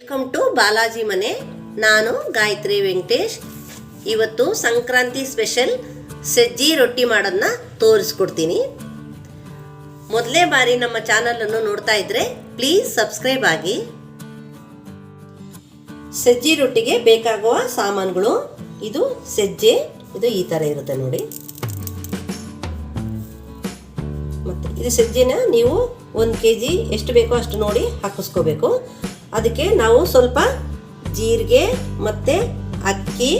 Welcome to Balaji ಮನೆ ನಾನು ಗಾಯತ್ರಿ ವೆಂಕಟೇಶ್ ಇವತ್ತು ಸಂಕ್ರಾಂತಿ ಸ್ಪೆಷಲ್ ಸಜ್ಜಿ ರೊಟ್ಟಿ ಮಾಡೋದನ್ನ ತೋರಿಸ್ಕೊಡ್ತೀನಿ ಮೊದಲೇ ಬಾರಿ ನಮ್ಮ ಚಾನಲನ್ನು ನೋಡ್ತಾ ಇದ್ರೆ ಪ್ಲೀಸ್ ಸಬ್ಸ್ಕ್ರೈಬ್ ಆಗಿ ಸಜ್ಜಿ ರೊಟ್ಟಿಗೆ ಬೇಕಾಗುವ ಸಾಮಾನುಗಳು ಇದು ಸಜ್ಜೆ ಇದು ಈ ಥರ ಇರುತ್ತೆ ನೋಡಿ ಮತ್ತು ಇದು ಸಜ್ಜೆನ ನೀವು ಒಂದು ಕೆ ಜಿ ಎಷ್ಟು ಬೇಕೋ ಅಷ್ಟು ನೋಡಿ ಹಾಕಿಸ್ಕೋಬೇಕು ಅದಕ್ಕೆ ನಾವು ಸ್ವಲ್ಪ ಜೀರಿಗೆ ಮತ್ತು ಅಕ್ಕಿ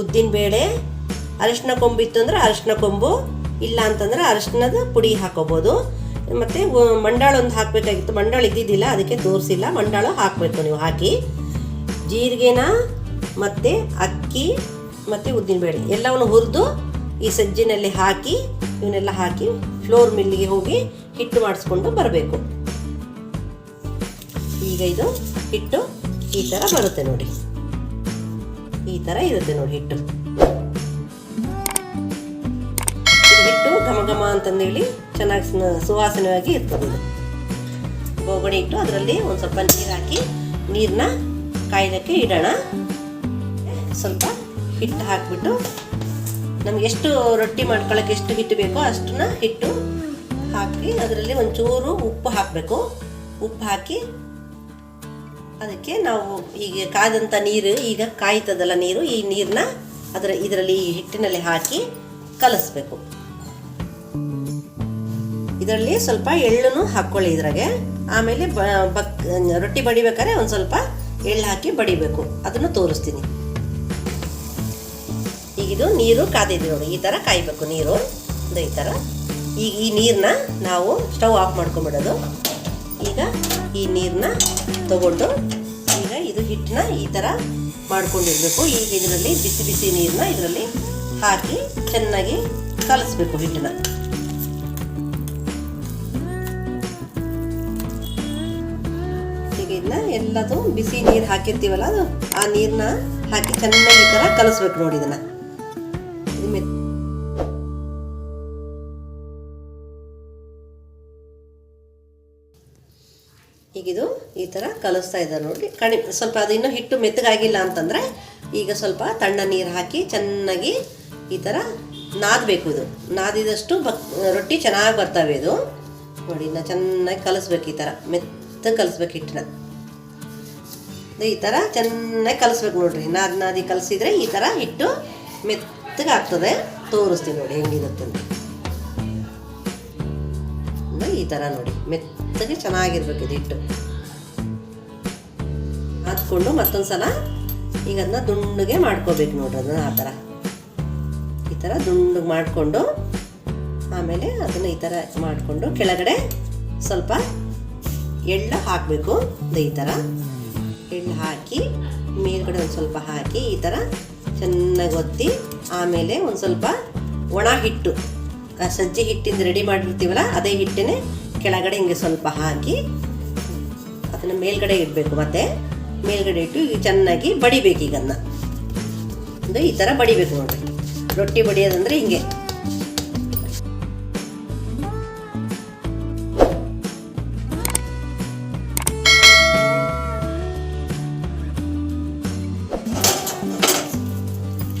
ಉದ್ದಿನಬೇಳೆ ಅರಶಿನ ಕೊಂಬು ಇತ್ತು ಅಂದರೆ ಅರಶಿನ ಕೊಂಬು, ಇಲ್ಲ ಅಂತಂದ್ರೆ ಅರಶಿನದ ಪುಡಿ ಹಾಕೋಬೋದು. ಮತ್ತು ಮಂಡಾಳ ಒಂದು ಹಾಕಬೇಕಾಗಿತ್ತು. ಮಂಡಾಳ ಇದ್ದಿದ್ದಿಲ್ಲ, ಅದಕ್ಕೆ ತೋರಿಸಿಲ್ಲ. ಮಂಡಾಳು ಹಾಕಬೇಕು ನೀವು ಹಾಕಿ. ಜೀರಿಗೆನ ಮತ್ತು ಅಕ್ಕಿ ಮತ್ತು ಉದ್ದಿನಬೇಳೆ ಎಲ್ಲವನ್ನು ಹುರಿದು ಈ ಸಜ್ಜಿನಲ್ಲಿ ಹಾಕಿ, ಇವನ್ನೆಲ್ಲ ಹಾಕಿ ಫ್ಲೋರ್ ಮಿಲ್ಲಿಗೆ ಹೋಗಿ ಹಿಟ್ಟು ಮಾಡಿಸ್ಕೊಂಡು ಬರಬೇಕು. ಈಗ ಇದು ಹಿಟ್ಟು ಈ ಥರ ಬರುತ್ತೆ ನೋಡಿ. ಈ ಥರ ಇರುತ್ತೆ ನೋಡಿ ಹಿಟ್ಟು. ಹಿಟ್ಟು ಘಮ ಘಮ ಅಂತಂದೇಳಿ ಚೆನ್ನಾಗಿ ಸ್ನ- ಸುವಾಸನೆಯಾಗಿ ಇರ್ತದೆ ಇದು. ಬೋಗಣಿ ಇಟ್ಟು ಅದರಲ್ಲಿ ಒಂದು ಸ್ವಲ್ಪ ನೀರು ಹಾಕಿ ನೀರನ್ನ ಕಾಯ್ದಕ್ಕೆ ಇಡೋಣ. ಸ್ವಲ್ಪ ಹಿಟ್ಟು ಹಾಕಿಬಿಟ್ಟು ನಮ್ಗೆ ಎಷ್ಟು ರೊಟ್ಟಿ ಮಾಡ್ಕೊಳ್ಳೋಕೆ ಎಷ್ಟು ಹಿಟ್ಟು ಬೇಕೋ ಅಷ್ಟನ್ನ ಹಿಟ್ಟು ಹಾಕಿ ಅದರಲ್ಲಿ ಒಂಚೂರು ಉಪ್ಪು ಹಾಕಬೇಕು. ಉಪ್ಪು ಹಾಕಿ ಅದಕ್ಕೆ ನಾವು ಈಗ ಕಾದಂಥ ನೀರು, ಈಗ ಕಾಯ್ತದಲ್ಲ ನೀರು, ಈ ನೀರನ್ನ ಅದರ ಇದರಲ್ಲಿ ಈ ಹಿಟ್ಟಿನಲ್ಲಿ ಹಾಕಿ ಕಲಿಸ್ಬೇಕು. ಇದರಲ್ಲಿ ಸ್ವಲ್ಪ ಎಳ್ಳನ್ನು ಹಾಕ್ಕೊಳ್ಳಿ ಇದ್ರಾಗೆ. ಆಮೇಲೆ ರೊಟ್ಟಿ ಬಡಿಬೇಕಾದ್ರೆ ಒಂದು ಸ್ವಲ್ಪ ಎಳ್ಳು ಹಾಕಿ ಬಡಿಬೇಕು. ಅದನ್ನು ತೋರಿಸ್ತೀನಿ. ಈಗ ಇದು ನೀರು ಕಾದಿದೆ ನೋಡಿ, ಈ ಥರ ಕಾಯಬೇಕು ನೀರು. ಈ ಥರ ಈಗ ಈ ನೀರನ್ನ ನಾವು ಸ್ಟವ್ ಆಫ್ ಮಾಡ್ಕೊಂಬಿಡೋದು. ಈಗ ಈ ನೀರನ್ನ ತಗೊಂಡು ಈಗ ಇದು ಹಿಟ್ಟನ್ನ ಈ ಥರ ಮಾಡ್ಕೊಂಡಿರಬೇಕು. ಈಗ ಇದರಲ್ಲಿ ಬಿಸಿ ಬಿಸಿ ನೀರನ್ನ ಇದರಲ್ಲಿ ಹಾಕಿ ಚೆನ್ನಾಗಿ ಕಲಿಸ್ಬೇಕು ಹಿಟ್ಟನ್ನ. ಈಗ ಇದನ್ನ ಎಲ್ಲದು ಬಿಸಿ ನೀರು ಹಾಕಿರ್ತೀವಲ್ಲ ಅದು, ಆ ನೀರನ್ನ ಹಾಕಿ ಚೆನ್ನಾಗಿ ಈ ಥರ ಕಲಿಸ್ಬೇಕು ನೋಡಿ ಇದನ್ನ. ಇದು ಮೆತ್- ಈಗ ಇದು ಈ ಥರ ಕಲಿಸ್ತಾ ಇದ್ದಾರೆ ನೋಡಿ ಕಣಿ, ಸ್ವಲ್ಪ ಅದು ಇನ್ನೂ ಹಿಟ್ಟು ಮೆತ್ತಗಾಗಿಲ್ಲ ಅಂತಂದರೆ ಈಗ ಸ್ವಲ್ಪ ತಣ್ಣ ನೀರು ಹಾಕಿ ಚೆನ್ನಾಗಿ ಈ ಥರ ನಾದಬೇಕು ಇದು. ನಾದಿದಷ್ಟು ಬಕ್, ರೊಟ್ಟಿ ಚೆನ್ನಾಗಿ ಬರ್ತವೆ ಇದು. ನೋಡಿ, ಇನ್ನು ಚೆನ್ನಾಗಿ ಕಲಿಸ್ಬೇಕು ಈ ಥರ ಮೆತ್ತ ಕಲಿಸ್ಬೇಕು ಹಿಟ್ಟನ್ನ ಇದು ಈ ಥರ ಚೆನ್ನಾಗಿ ಕಲಿಸ್ಬೇಕು ನೋಡಿರಿ. ನಾದಿ ನಾದಿ ಕಲಿಸಿದ್ರೆ ಈ ಥರ ಹಿಟ್ಟು ಮೆತ್ತಗಾಗ್ತದೆ. ತೋರಿಸ್ತೀನಿ ನೋಡಿ ಹೆಂಗಿರುತ್ತೆ ಈ ಥರ ನೋಡಿ. ಮೆತ್ತಗೆ ಚೆನ್ನಾಗಿರ್ಬೇಕು ಇದು ಹಿಟ್ಟು ಹಾಕ್ಕೊಂಡು ಮತ್ತೊಂದು ಸಲ ಈಗ ಅದನ್ನ ದುಂಡಗೆ ಮಾಡ್ಕೋಬೇಕು ನೋಡ್ರಿ ಅದನ್ನ ಆ ಥರ ಈ ಥರ ದುಂಡಗೆ ಮಾಡಿಕೊಂಡು ಆಮೇಲೆ ಅದನ್ನು ಈ ಥರ ಮಾಡಿಕೊಂಡು ಕೆಳಗಡೆ ಸ್ವಲ್ಪ ಎಳ್ಳು ಹಾಕಬೇಕು. ಈ ಥರ ಎಳ್ಳು ಹಾಕಿ ಮೇಲ್ಗಡೆ ಒಂದು ಸ್ವಲ್ಪ ಹಾಕಿ ಈ ಥರ ಚೆನ್ನಾಗಿ ಒತ್ತಿ ಆಮೇಲೆ ಒಂದು ಸ್ವಲ್ಪ ಒಣ ಹಿಟ್ಟು. ಸಜ್ಜೆ ಹಿಟ್ಟಿಂದ ರೆಡಿ ಮಾಡಿರ್ತೀವಲ್ಲ, ಅದೇ ಹಿಟ್ಟನ್ನೇ ಕೆಳಗಡೆ ಹಿಂಗೆ ಸ್ವಲ್ಪ ಹಾಕಿ ಅದನ್ನು ಮೇಲ್ಗಡೆ ಇಡಬೇಕು ಮತ್ತೆ. ಮೇಲ್ಗಡೆ ಇಟ್ಟು ಈಗ ಚೆನ್ನಾಗಿ ಬಡಿಬೇಕು ಈಗ ಅದನ್ನ ಈ ಥರ ಬಡಿಬೇಕು ನೋಡ್ರಿ. ರೊಟ್ಟಿ ಬಡಿಯೋದಂದ್ರೆ ಹಿಂಗೆ.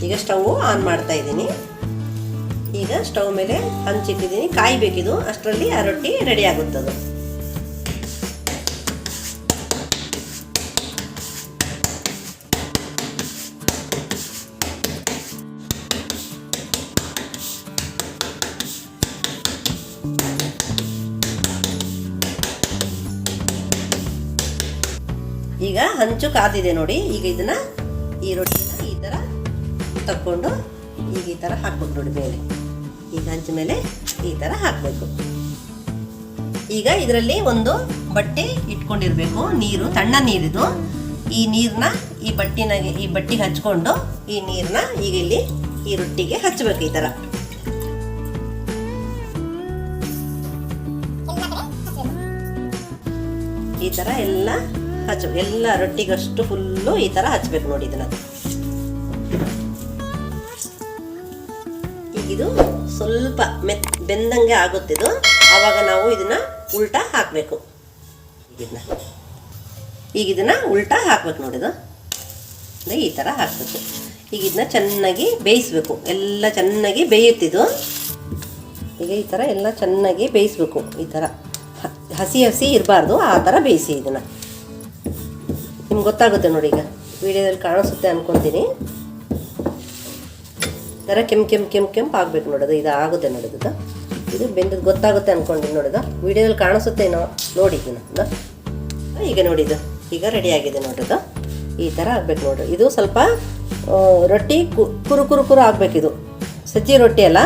ಈಗ ಸ್ಟವ್ ಆನ್ ಮಾಡ್ತಾ ಇದ್ದೀನಿ. ಈಗ ಸ್ಟವ್ ಮೇಲೆ ಹಂಚಿಟ್ಟಿದ್ದೀನಿ. ಕಾಯ್ಬೇಕಿದು. ಅಷ್ಟರಲ್ಲಿ ಆ ರೊಟ್ಟಿ ರೆಡಿ ಆಗುತ್ತದು. ಈಗ ಹಂಚು ಕಾದಿದೆ ನೋಡಿ. ಈಗ ಇದನ್ನ ಈ ರೊಟ್ಟಿನ ಈ ಥರ ತಕ್ಕೊಂಡು ಈಗ ಈ ಥರ ಹಾಕ್ಬೇಕು ನೋಡಿ ಮೇಲೆ. ಈಗ ಹಂಚ ಮೇಲೆ ಈ ಥರ ಹಾಕಬೇಕು. ಈಗ ಇದರಲ್ಲಿ ಒಂದು ಬಟ್ಟೆ ಇಟ್ಕೊಂಡಿರಬೇಕು, ನೀರು, ತಣ್ಣ ನೀರಿದು. ಈ ನೀರನ್ನ ಈ ಬಟ್ಟಿನಾಗೆ, ಈ ಬಟ್ಟಿಗೆ ಹಚ್ಕೊಂಡು ಈ ನೀರನ್ನ ಈಗ ಇಲ್ಲಿ ಈ ರೊಟ್ಟಿಗೆ ಹಚ್ಚಬೇಕು ಈ ಥರ ಈ ಥರ ಎಲ್ಲ ಹಚ್ಚಬೇಕು ಎಲ್ಲ ರೊಟ್ಟಿಗಷ್ಟು ಫುಲ್ಲು ಈ ಥರ ಹಚ್ಬೇಕು ನೋಡಿ ಇದನ್ನ. ಇದು ಸ್ವಲ್ಪ ಮೆತ್ ಬೆಂದಂಗೆ ಆಗುತ್ತಿದು ಆವಾಗ ನಾವು ಇದನ್ನ ಉಲ್ಟಾ ಹಾಕಬೇಕು. ಇದನ್ನ ಈಗ ಇದನ್ನು ಉಲ್ಟಾ ಹಾಕ್ಬೇಕು ನೋಡಿದು ಈ ಥರ ಹಾಕಬೇಕು. ಈಗ ಇದನ್ನ ಚೆನ್ನಾಗಿ ಬೇಯಿಸ್ಬೇಕು. ಎಲ್ಲ ಚೆನ್ನಾಗಿ ಬೇಯುತ್ತಿದ್ದು ಈಗ ಈ ಥರ ಎಲ್ಲ ಚೆನ್ನಾಗಿ ಬೇಯಿಸ್ಬೇಕು. ಈ ಥರ ಹಸಿ ಹಸಿ ಇರಬಾರ್ದು. ಆ ಥರ ಬೇಯಿಸಿ ಇದನ್ನು. ನಿಮ್ಗೆ ಗೊತ್ತಾಗುತ್ತೆ ನೋಡಿ ಈಗ. ವಿಡಿಯೋದಲ್ಲಿ ಕಾಣಿಸುತ್ತೆ ಅನ್ಕೊತೀನಿ. ಈ ಥರ ಕೆಂಪು ಕೆಂಪು ಕೆಂಪು ಕೆಂಪು ಆಗಬೇಕು ನೋಡೋದು, ಇದು ಆಗುತ್ತೆ ನೋಡೋದು ಇದು. ಬೆಂದದ್ದು ಗೊತ್ತಾಗುತ್ತೆ ಅಂದ್ಕೊಂಡು ನೋಡೋದು. ವಿಡಿಯೋದಲ್ಲಿ ಕಾಣಿಸುತ್ತೇನೋ ನೋಡಿ ನಾನು. ಈಗ ನೋಡಿದ್ದು ಈಗ ರೆಡಿ ಆಗಿದೆ ನೋಡೋದು. ಈ ಥರ ಆಗಬೇಕು ನೋಡ್ರಿ ಇದು ಸ್ವಲ್ಪ ರೊಟ್ಟಿ ಕುರು ಕುರು ಕುರು ಆಗಬೇಕಿದು ಸಜ್ಜಿ ರೊಟ್ಟಿ ಅಲ್ಲ,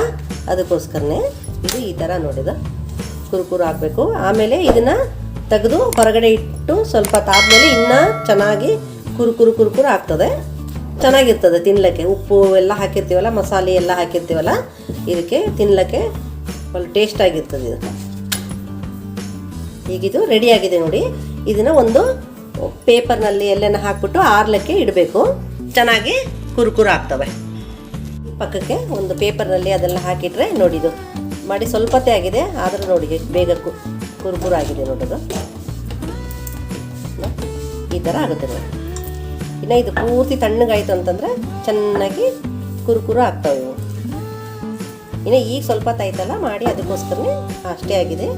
ಅದಕ್ಕೋಸ್ಕರನೇ ಇದು ಈ ಥರ ನೋಡಿದ. ಕುರು ಕುರು ಆಗಬೇಕು. ಆಮೇಲೆ ಇದನ್ನು ತೆಗೆದು ಹೊರಗಡೆ ಇಟ್ಟು ಸ್ವಲ್ಪ ತಾದ್ಮೇಲೆ ಇನ್ನೂ ಚೆನ್ನಾಗಿ ಕುರು ಕುರು ಕುರು ಕುರು ಆಗ್ತದೆ. ಚೆನ್ನಾಗಿರ್ತದೆ ತಿನ್ನಲಿಕ್ಕೆ ಉಪ್ಪು ಎಲ್ಲ ಹಾಕಿರ್ತೀವಲ್ಲ, ಮಸಾಲೆ ಎಲ್ಲ ಹಾಕಿರ್ತೀವಲ್ಲ, ಇದಕ್ಕೆ ತಿನ್ನಲಿಕ್ಕೆ ಒಳ್ಳೆ ಟೇಸ್ಟ್ ಆಗಿರ್ತದೆ ಇದು ಈಗಿದು ಆಗಿದೆ ನೋಡಿ. ಇದನ್ನು ಒಂದು ಪೇಪರ್ನಲ್ಲಿ ಎಲ್ಲೆನ ಹಾಕ್ಬಿಟ್ಟು ಆರ್ಲಕ್ಕೆ ಇಡಬೇಕು. ಚೆನ್ನಾಗಿ ಕುರುಕುರು ಆಗ್ತವೆ. ಪಕ್ಕಕ್ಕೆ ಒಂದು ಪೇಪರ್ನಲ್ಲಿ ಅದೆಲ್ಲ ಹಾಕಿಟ್ರೆ ನೋಡಿದು ಮಾಡಿ ಸ್ವಲ್ಪತೆ ಆಗಿದೆ, ಆದರೂ ನೋಡಿ ಬೇಗ ಕುರುಕುರು ಆಗಿದೆ ನೋಡೋದು ಈ ಥರ ಆಗುತ್ತೆ ನೋಡಿ. ಇನ್ನು ಇದು ಪೂರ್ತಿ ತಣ್ಣಗಾಯ್ತು ಅಂತಂದ್ರೆ ಚೆನ್ನಾಗಿ ಕುರುಕುರು ಆಗ್ತಾವೆ ಇವು. ಇನ್ನು ಈಗ ಸ್ವಲ್ಪ ತಾಯ್ತಲ್ಲ ಮಾಡಿ ಅದಕ್ಕೋಸ್ಕರನೇ ಅಷ್ಟೇ ಆಗಿದೆ.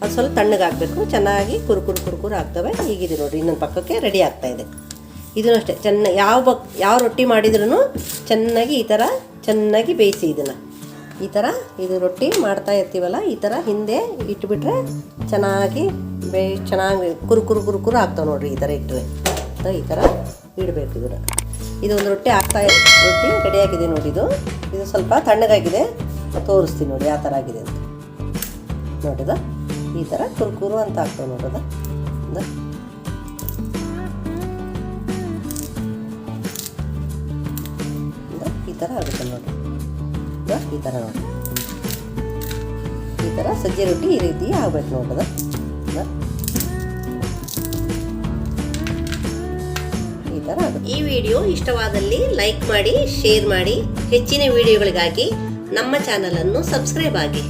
ಅದು ಸ್ವಲ್ಪ ತಣ್ಣಗಾಗಬೇಕು, ಚೆನ್ನಾಗಿ ಕುರುಕುರು ಕುರುಕುರು ಆಗ್ತವೆ. ಈಗಿದೆ ನೋಡಿರಿ, ಇನ್ನೊಂದು ಪಕ್ಕಕ್ಕೆ ರೆಡಿ ಆಗ್ತಾ ಇದೆ. ಇದನ್ನು ಅಷ್ಟೇ, ಚೆನ್ನ ಯಾವ ಬಕ್, ಯಾವ ರೊಟ್ಟಿ ಮಾಡಿದ್ರೂ ಚೆನ್ನಾಗಿ ಈ ಥರ ಚೆನ್ನಾಗಿ ಬೇಯಿಸಿ ಇದನ್ನು. ಈ ಥರ ಇದು ರೊಟ್ಟಿ ಮಾಡ್ತಾ ಇರ್ತೀವಲ್ಲ, ಈ ಥರ ಹಿಂದೆ ಇಟ್ಬಿಟ್ರೆ ಚೆನ್ನಾಗಿ ಬೇ, ಚೆನ್ನಾಗಿ ಕುರುಕುರು ಕುರುಕುರು ಆಗ್ತಾವೆ ನೋಡಿರಿ, ಈ ಥರ ಇಟ್ಟರೆ ಈ ಥರ ಇಡಬೇಕು ಇದನ್ನು. ಒಂದು ರೊಟ್ಟಿ ಆಗ್ತಾ ರೊಟ್ಟಿ ರೆಡಿಯಾಗಿದೆ ನೋಡಿ ಇದು. ಇದು ಸ್ವಲ್ಪ ತಣ್ಣಗಾಗಿದೆ. ತೋರಿಸ್ತೀನಿ ನೋಡಿ ಯಾವ ಥರ ಆಗಿದೆ ಅಂತ. ನೋಡಿದ ಈ ಥರ ಕುರುಕುರು ಅಂತ ಆಗ್ತವೆ ನೋಡೋದ ಇಂದ. ಇಂದ ಈ ಥರ ಆಗುತ್ತೆ ನೋಡಿ. ಇಂದ ಈ ಥರ ನೋಡಿ. ಈ ಥರ ಸಜ್ಜೆ ರೊಟ್ಟಿ ಈ ರೀತಿ ಆಗ್ಬೇಕು ನೋಡೋದ ಈ ವಿಡಿಯೋ ಇಷ್ಟವಾದಲ್ಲಿ ಲೈಕ್ ಮಾಡಿ ಶೇರ್ ಮಾಡಿ ಹೆಚ್ಚಿನ ವಿಡಿಯೋಗಳಿಗಾಗಿ ನಮ್ಮ ಚಾನಲನ್ನು ಸಬ್ಸ್ಕ್ರೈಬ್ ಆಗಿ.